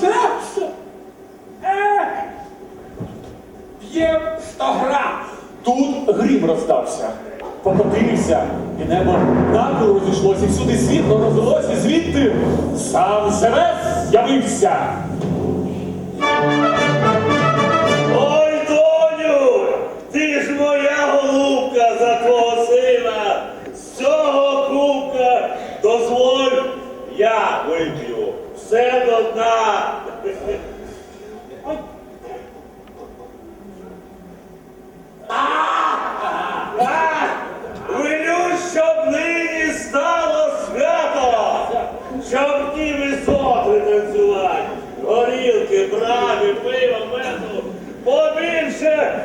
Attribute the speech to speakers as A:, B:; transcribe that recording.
A: серце. Ех! П'єм 100 грам. Тут грім роздався, Покотився, і небо накло розійшлося, і всюди світло розвелося, звідти сам себе з'явився.
B: Ой, доню, ти ж моя голубка за твого сина. З цього кубка дозволь я вип'ю все до дна горілки, брави, пива, меду, побільше.